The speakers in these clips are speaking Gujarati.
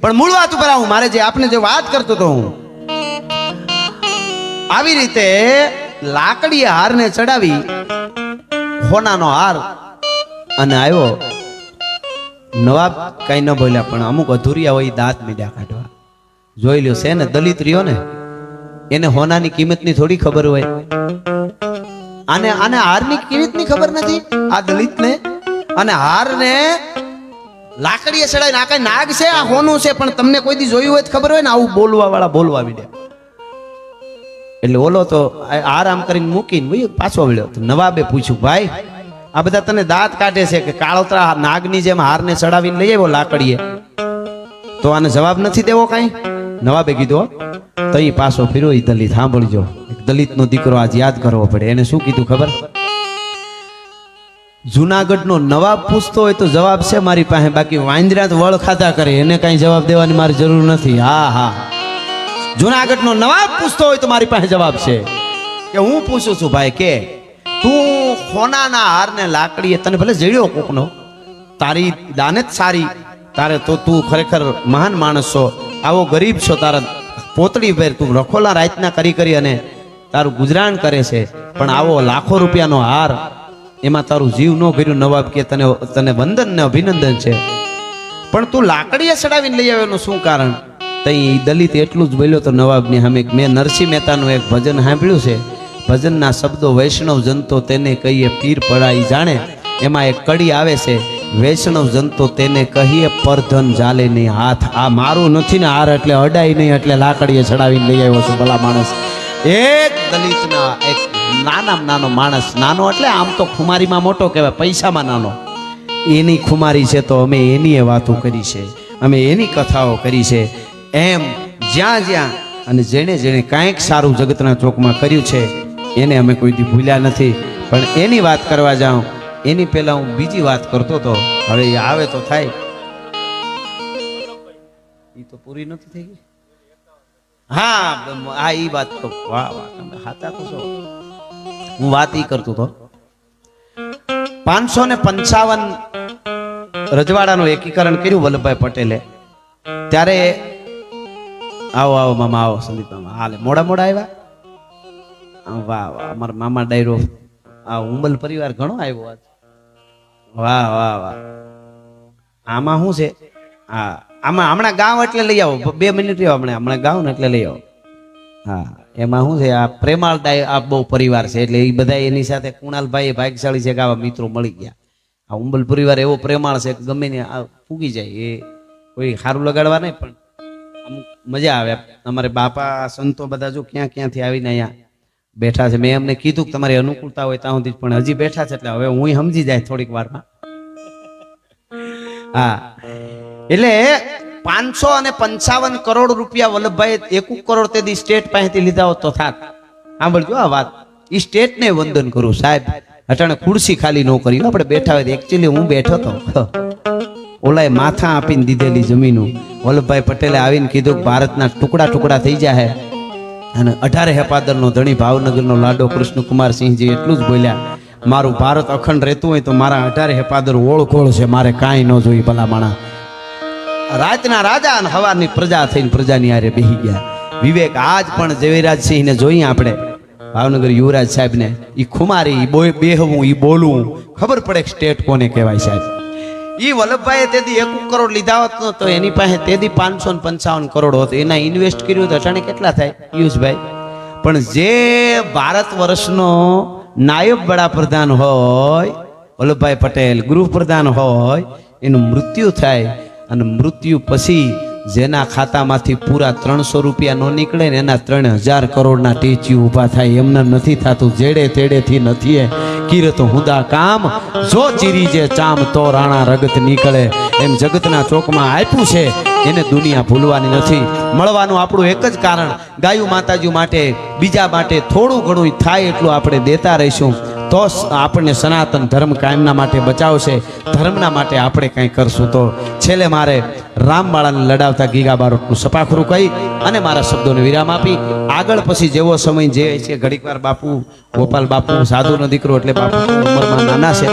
પણ મૂળ વાત ઉપર આવું, મારે જે આપને જે વાત કરતો હતો હું. આવી રીતે લાકડી હારને ચડાવી, હોનાનો હાર અને આવ્યો. નવાબ કઈ ન બોલ્યા, પણ અમુક અધૂરિયા હોય દાંત મીડ્યા કાઢવા. જોઈ લ્યો છે ને દલિત રહ્યો ને? એને હોનાની કિંમતની થોડી ખબર હોય. આને આને હારની કિંમતની ખબર નથી? આ દલિતને? અને હારને લાકડીએ ચડાવીને આ કઈ નાગ છે, આ હોનું છે, પણ તમને કોઈ દી જોયું હોય તો ખબર હોય ને, આવું બોલવા વાળા બોલવા મીડ્યા એટલે ઓલો તો આરામ કરીને મૂકીને ભાઈ પાછો વળ્યો. તો નવાબે પૂછ્યું, ભાઈ, આ બધા તને દાંત કાઢે છે કે કાળોતરા નાગની જેમ હારને ચડાવીને લઈ આવ્યો લાકડીએ? તો આને જવાબ નથી દેવો કાંઈ? નવાબે કીધો, હો. તઈ પાછો ફેરો એ દલિત, સાંભળજો. દલિતનો દીકરો આજ યાદ કરવો પડે. એને શું કીધું ખબર? જુનાગઢનો નવાબ પૂછતો હોય તો જવાબ છે મારી પાસે. બાકી વાંદરા વળ ખાતા કરે, એને કાંઈ જવાબ દેવાની મારી જરૂર નથી. હા હા. જુનાગઢનો નવાબ પૂછતો હોય તો મારી પાસે જવાબ છે. કે હું પૂછું છું, ભાઈ, કે તું ખોનાના હારને લાકડીએ, તને ભલે જડ્યો કોકનો, તારી દાને જ સારી, તારે તો તું ખરેખર મહાન માણસ છો, આવો ગરીબ છો, તારા પોતળી ભેર તું રખોલા રાતના કરી કરી અને તારું ગુજરાન કરે છે, પણ આવો લાખો રૂપિયાનો હાર એમાં તારું જીવ ન કર્યું નવાબ કે તને તને વંદન ને અભિનંદન છે. પણ તું લાકડીએ ચડાવીને લઈ આવ્યો શું કારણ? તઈ દલિત એટલું જ બોલ્યો તો નવાબની સામે મેં નરસિંહ મહેતાનું એક ભજન સાંભળ્યું છે. ભજનના શબ્દો વૈષ્ણવ જનતો તેને કહીએ, પીર પડાઈ જાણે. એમાં એક કડી આવે છે, વૈષ્ણવ જનતો તેને કહીએ, પરધન જાલે નહીં હાથ. આ મારું નથી ને હાર એટલે અડાઈ નહીં એટલે લાકડીએ ચડાવીને લઈ આવ્યો છું ભલા માણસ. એક દલિતના એક નાનામાં નાનો માણસ, નાનો એટલે આમ તો ખુમારીમાં મોટો કહેવાય, પૈસામાં નાનો. એની ખુમારી છે તો અમે એની વાતો કરી છે, અમે એની કથાઓ કરી છે. એમ જ્યાં જ્યાં અને જેણે જેણે કાંઈક સારું જગતના ચોકમાં કર્યું છે, એને અમે કોઈથી ભૂલ્યા નથી. પણ એની વાત કરવા જાઉં, એની પહેલા હું બીજી વાત કરતો હતો હવે આવે તો થાય. એ તો પૂરી નથી થઈ ગઈ? હા હા એ વાત તો વાહ વાહ, તમે હાતા તો છો. હું વાત ઈ કરતો તો પાંચસો ને પંચાવન રજવાડાનું એકીકરણ કર્યું વલ્લભભાઈ પટેલે. ત્યારે આવો આવો, મામા, આવો, સંદીપ મામા. હાલે, મોડા મોડા આવ્યા? આ વાહ વાહ, અમારા મામા ડાયરો, આ ઉંબલ પરિવાર ઘણો આવ્યો આજ. વાહ વાહ વાહ. આમાં શું છે? હા આમાં હમણાં ગાવ એટલે લઈ આવો. બે મિનિટ રહ્યો હમણાં. હમણાં ગાવ ને એટલે લઈ આવો. હા, એમાં શું છે? આ પ્રેમાળ ડાય આ બહુ પરિવાર છે એટલે એ બધા એની સાથે કુણાલભાઈ ભાગ્યશાળી છે કે આવા મિત્રો મળી ગયા. આ ઉંબલ પરિવાર એવો પ્રેમાળ છે કે ગમે ને આ ફૂગી જાય. એ કોઈ સારું લગાડવા નહીં, પણ અમુક મજા આવે. અમારે બાપા, સંતો બધા જો ક્યાં ક્યાંથી આવીને અહીંયા બેઠા છે. મેં એમને કીધું કે તમારી અનુકૂળતા હોય ત્યાં સુધી પણ હજી બેઠા છે એટલે હવે હું સમજી જાય થોડીક વારમાં. હા. એટલે પાંચસો અને પંચાવન કરોડ રૂપિયા વલ્લભભાઈ એક કરોડ તેથી સ્ટેટ પાસેથી લીધા હોત તો થાત. સાંભળજો આ વાત. એ સ્ટેટને વંદન કરું, સાહેબ. અટાણે ખુરશી ખાલી ન કરી. આપણે બેઠા હોય એકચ્યુઅલી હું બેઠો હતો ઓલાએ માથા આપીને દીધેલી જમીનું. વલ્લભભાઈ પટેલે આવીને કીધું કે ભારતના ટુકડા ટુકડા થઈ જાય અને અઢારે હેપાદરનો ધણી ભાવનગરનો લાડો કૃષ્ણકુમાર સિંહજી એટલું જ બોલ્યા, મારું ભારત અખંડ રહેતું હોય તો મારા અઢારે હેપાદર ઓળખોળ છે. મારે કાંઈ ન જોઈ ભલા માણા રાતના રાજા અને હવાની પ્રજા થઈને પ્રજાની આરે બેહી ગયા. વિવેક આજ પણ ઝવેરાજસિંહને જોઈએ આપણે. ભાવનગર યુવરાજ સાહેબને એ ખુમારી એ બેહવું એ બોલવું. ખબર પડે કે સ્ટેટ કોને કહેવાય સાહેબ. એ વલ્લભભાઈએ તેથી એક કરોડ લીધા હોત ન, તો એની પાસે તેથી પાંચસો ને પંચાવન કરોડ હોત. એના ઇન્વેસ્ટ કર્યું તો અચાણે કેટલા થાય, પિયુષભાઈ? પણ જે ભારત વર્ષનો નાયબ વડાપ્રધાન હોય, વલ્લભભાઈ પટેલ, ગૃહપ્રધાન હોય, એનું મૃત્યુ થાય અને મૃત્યુ પછી જેના ખાતામાંથી પૂરા ત્રણસો રૂપિયા ન નીકળે ને એના ત્રણ હજાર કરોડના ટેચ્યુ ઊભા થાય, એમને નથી થતું. જેડે તેડેથી નથી એ. કિરત હુદા કામ, જો ચીરી જે ચામ તો રાણા રગત નીકળે. એમ જગતના ચોકમાં આપ્યું છે, એને દુનિયા ભૂલવાની નથી. મળવાનું આપણું એક જ કારણ, ગાયું માતાજી માટે, બીજા માટે થોડું ઘણું થાય એટલું આપણે દેતા રહીશું. તો આપણને સનાતન ધર્મ કાયમના માટે બચાવશે. ધર્મના માટે આપણે કંઈ કરશું તો છેલ્લે મારે રામબાળાને લડાવતા ગીગા બારોટનું સપાખરું કહી અને મારા શબ્દોને વિરામ આપી. આગળ પછી જેવો સમય જે છે ઘડીકવાર બાપુ, ગોપાલ બાપુ, સાધુનો દીકરો એટલે બાપુ ઉંમરમાં નાના છે.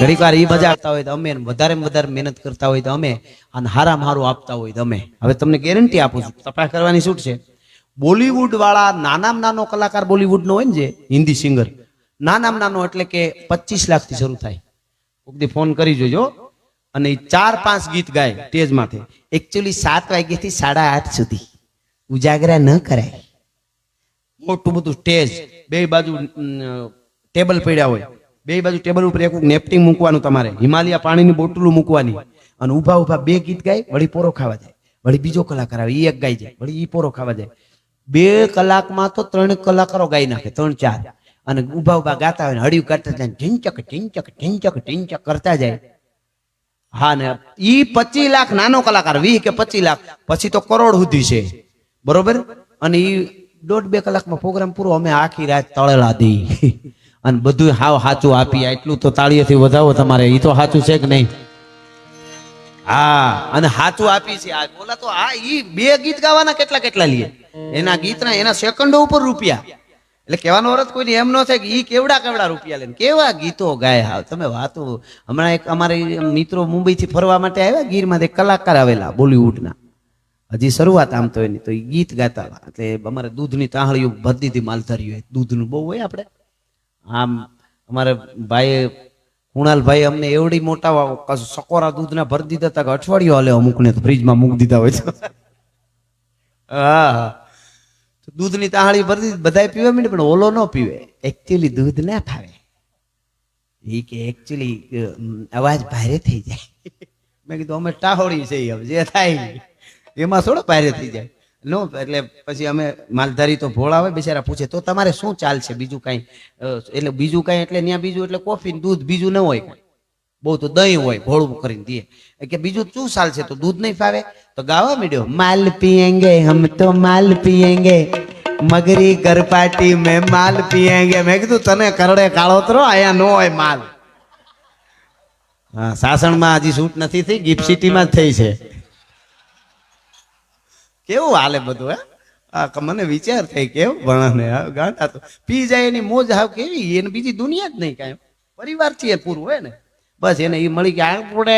ઘડીક વાર એ મજા આપતા હોય તો અમે વધારે વધારે મહેનત કરતા હોય તો અમે અને હારા હારું આપતા હોય તો અમે. હવે તમને ગેરંટી આપું છું. તપાસ કરવાની છૂટ છે. બોલીવુડ વાળા નાનામાં નાનો કલાકાર બોલીવુડ નો હોય ને જે, હિન્દી સિંગર નાનામાં નાનો એટલે કે પચીસ લાખથી શરૂ થાય. કોક ફોન કરી જોજો. અને ચાર પાંચ ગીત ગાય સ્ટેજ માથે. એકચ્યુઅલી સાત વાગ્યાથી સાડા આઠ સુધી. ઉજાગરા ન કરાય. મોટું બધું સ્ટેજ. બે બાજુ ટેબલ પડ્યા હોય. બે બાજુ ટેબલ ઉપર એક નેપટિંગ મૂકવાનું તમારે. હિમાલયા પાણીની બોટલું મૂકવાની. અને ઊભા ઊભા બે ગીત ગાય, વળી પોરો ખાવા જાય. વળી બીજો કલાકાર આવે એ એક ગાઈ જાય, વળી એ પોરો ખાવા જાય. બે કલાકમાં તો ત્રણ કલાકારો ગાઈ નાખે, ત્રણ ચાર. અને ઊભા ઊભા ગાતા હોય હળિયું કરતા જાય ઢીંચક ઢીંચક ઢીંચક ઢીંચક કરતા જાય. હા, ને ઈ પચીસ લાખ નાનો કલાકાર, વીસ કે પચીસ લાખ, પછી તો કરોડ સુધી છે. બરોબર? અને ઈ દોઢ બે કલાકમાં પ્રોગ્રામ પૂરો, અમે આખી રાત તળેલા દઈ અને બધું હાવ સાચું આપી એટલું તો તાળીઓથી વધાવો તમારે, ઈ તો સાચું છે કે નહીં? હા, અને સાચું આપી છે. આ બોલા તો આ ઈ બે ગીત ગાવાના કેટલા કેટલા લે એના ગીતના એના સેકન્ડો ઉપર રૂપિયા. એટલે કહેવાનો અર્થ કોઈ એમ ન થાય કે એ કેવડા કેવડા રૂપિયા લઈને. કેવા ગીતો ગાય હાવ તમે વાતો, હમણાં એક અમારે મિત્રો મુંબઈથી ફરવા માટે આવ્યા, ગીરમાં એક કલાકાર આવેલા બોલીવુડના. હજી શરૂઆત આમ તો એની, તો એ ગીત ગાતા. એટલે અમારે દૂધની તાહળીઓ ભરી દીધી હોય દૂધનું બહુ હોય આપણે. આમ અમારે ભાઈ કુણાલભાઈ અમને એવડી મોટા સકોરા દૂધના ભરી દીધા હતા કે અઠવાડિયું હાલે અમુકને તો ફ્રીજમાં મૂકી દીધા હોય તો. હા હા. તો દૂધની તાહળી ભરતી બધાય પીવે માંડે પણ ઓલો ન પીવે. એકચ્યુઅલી દૂધ ના ફાવે. એ કે એકચ્યુઅલી અવાજ ભારે થઈ જાય. મેં કીધું, અમે ટાહોળી છે જે થાય એમાં થોડો ભારે થઈ જાય. નો, એટલે પછી અમે માલધારી તો ભોળા હોય, બિચારા પૂછે, તો તમારે શું ચાલશે બીજું કાંઈ એટલે બીજું કાંઈ, એટલે ત્યાં બીજું, એટલે કોફી દૂધ બીજું ન હોય કાંઈ. બહુ તો દહીં હોય, ભોળું કરીને દે કે બીજું શું ચાલશે તો દૂધ નહીં ફાવે? તો ગાવા મીડ્યો. માલ પીએંગે, હમ તો માલ પીએંગે. મગરી ગરપાટી મેં માલ પીએંગે. મેં કીધું, તને કરડે કાળોતરો આયા નો હોય માલ. હા, સાસણમાં હજી શૂટ નથી થઈ, ગિફ્ટ સિટીમાં જ થઈ છે. કેવું હાલે બધું, હે? આ મને વિચાર થાય કેવું ભણાને ગાંડા તો. પી જાય એની મોજ હાવ કેવી, એને બીજી દુનિયા જ નહીં કાંઈ. પરિવારથી એ પૂરું હોય ને? બસ એને એ મળી ગયા. આપણે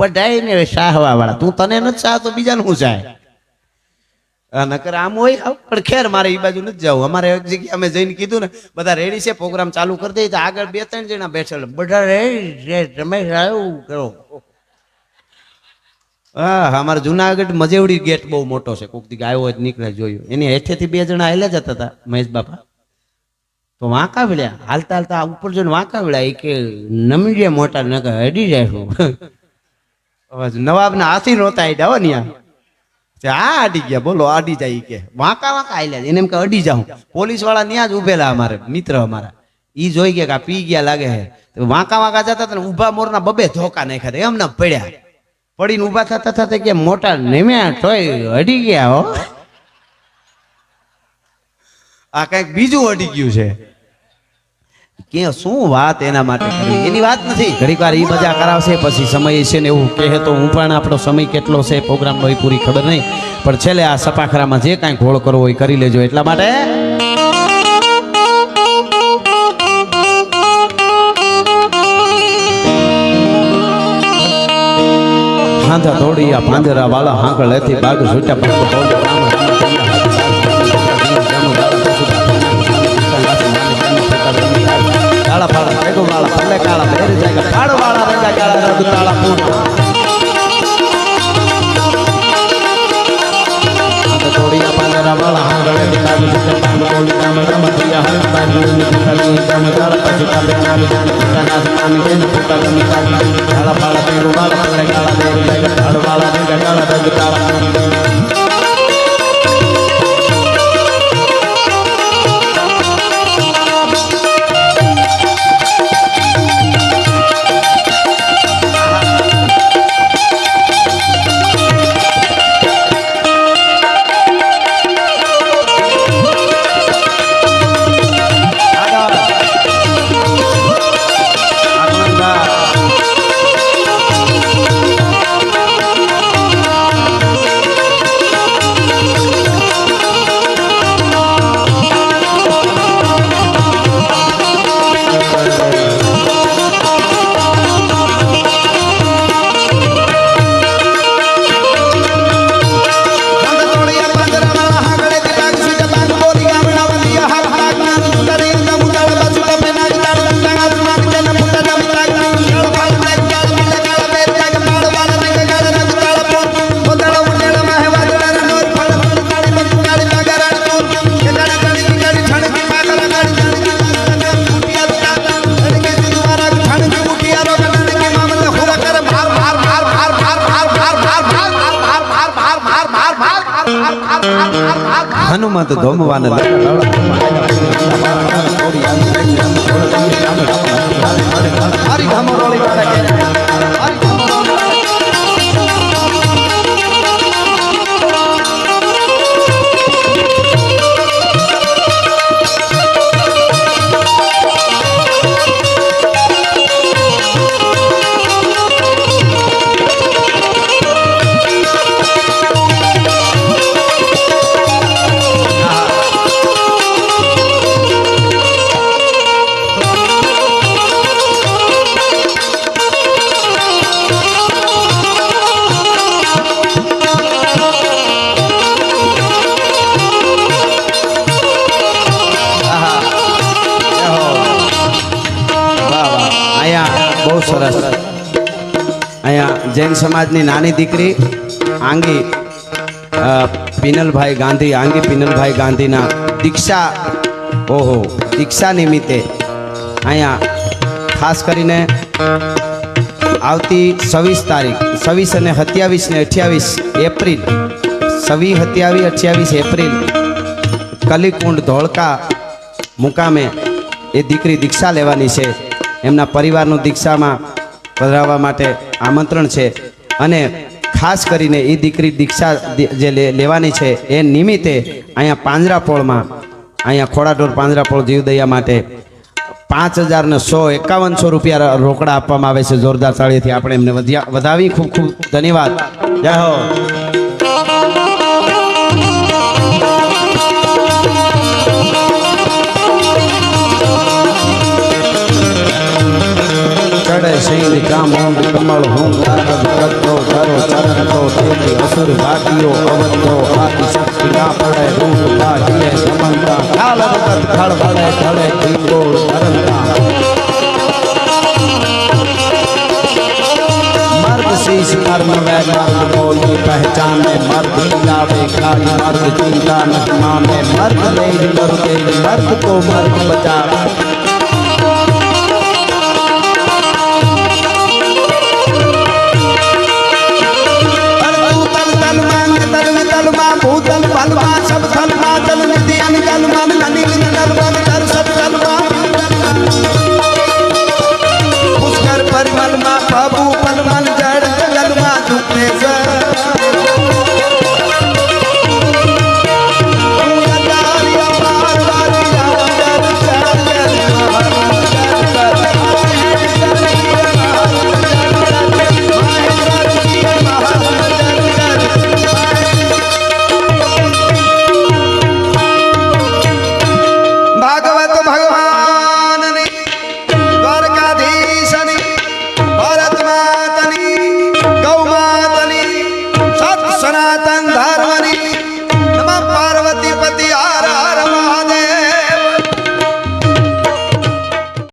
બધાય ને શાહવા વાળા તું તને નથી શાહ તો બીજાને હું જાય નકર આમ હોય. પણ ખેર, મારે એ બાજુ નથી જવું. અમારે એક જગ્યાએ અમે જઈને કીધું ને, બધા રેડી છે પ્રોગ્રામ ચાલુ કરી દઈએ. તો આગળ બે ત્રણ જણા બેઠેલા. બધા રે રમેશ આવ્યું કરો. હા, અમારા જુનાગઢ મજેવડી ગેટ બહુ મોટો છે. કોક દી આવ્યો તો નીકળે જોયું. એની હેઠેથી બે જણા હાલ્યા જતા હતા, મહેશ બાપા. તો વાંકા વળ્યા. હાલતા હાલતા ઉપર જોઈને વાંકા વળ્યા. એ કે નમી ગયા મોટા નગર હડી જાય શું નવાબના હાથી નહોતા આડ્યા હો ને તે આ અડી ગયા, બોલો, અડી જાય કે. વાંકા વાંકા છે. એને એમ કે, અડી જાઉં. પોલીસવાળા ત્યાં જ ઉભેલા અમારે, મિત્ર અમારા. ઈ જોઈ ગયા કે પી ગયા લાગે હે. વાંકા વાંકા જતા હતા ઊભા મોરના બબે ધોકા નાખ્યા હતા. એમને પડ્યા. પડીને ઊભા થતા થતા કે મોટા નેમ્યા તોય અડી ગયા હો. આ કંઈક બીજું અડી ગયું છે. કે શું વાત એના માટે કરી એની વાત નથી. ઘડીક વાર એ મજા કરાવશે, પછી સમય છે ને એવું કહે તો હું પણ આપણો સમય કેટલો છે પ્રોગ્રામ નો પૂરી ખબર નહીં. પણ છેલ્લે આ સપાખરામાં જે કાંઈ ઘોળ કરવો હોય કરી લેજો. એટલા માટે હાંધા દોડિયા પાંદરા વાળા હાંકળ લેતી બાગ છૂટ્યા પાંખ કાળા પાળા પેગો વાળા પલ્લે કાળા બેરી જાય, કાળો વાળા રંગા કાળા રંગ તાળા પૂર થોડી પાંદરા વાળા હાંગળે નિકાલ સુતે પાંગ બોલી કામ રમ થયા હર પાંગ નિકાલ કામ કાળ પછી કાલે નામ જાન કાના નામ કેન પુતા નિકાલ કાળા પાળા પેગો વાળા પલ્લે કાળા બેરી જાય, કાળો વાળા રંગા કાળા રંગ તાળા હનુમંત ધોમવાન હારી ધામો રોળી. જૈન સમાજની નાની દીકરી આંગી પિનલભાઈ ગાંધી, આંગી પિનલભાઈ ગાંધીના દીક્ષા, ઓહો, દીક્ષા નિમિત્તે અહીંયા ખાસ કરીને આવતી છવ્વીસ તારીખ, છવ્વીસ અને સત્યાવીસ ને અઠ્યાવીસ એપ્રિલ છવ્વીસ સત્યાવીસ અઠ્યાવીસ એપ્રિલ કલીકુંડ ધોળકા મુકામે એ દીકરી દીક્ષા લેવાની છે. એમના પરિવારનું દીક્ષામાં પધરાવવા માટે આમંત્રણ છે. અને ખાસ કરીને એ દીકરી દીક્ષા જે લેવાની છે, એ નિમિત્તે અહીંયા પાંજરાપોળમાં, અહીંયા ખોડાઢોર પાંજરાપોળ જીવદયા માટે પાંચ હજાર ને સો એકાવનસો રૂપિયા રોકડા આપવામાં આવે છે. જોરદાર તાળીથી આપણે એમને વધ્યા વધાવી ખૂબ ખૂબ ધન્યવાદ. જય હો. ચડે શૈલ કામોમ કમળ હોમ કરતો કરો ચરણ તો તેથી અસુર ભાગ્યો અવતો આદિ શક્તિ ના પડે રૂપ બાહીએ સમંતા કાલ વખત ખળ વળે ઢળે ઢીંગોળ તરંતા મર્દ શીશ કર્મ વે મર્દ બોલી પહેચાને મર્દ લાવે કાળી મર્દ ચિંતા ન માને મર્દ ले मर्द मर्द को मर्द बचा 今天录完了吧？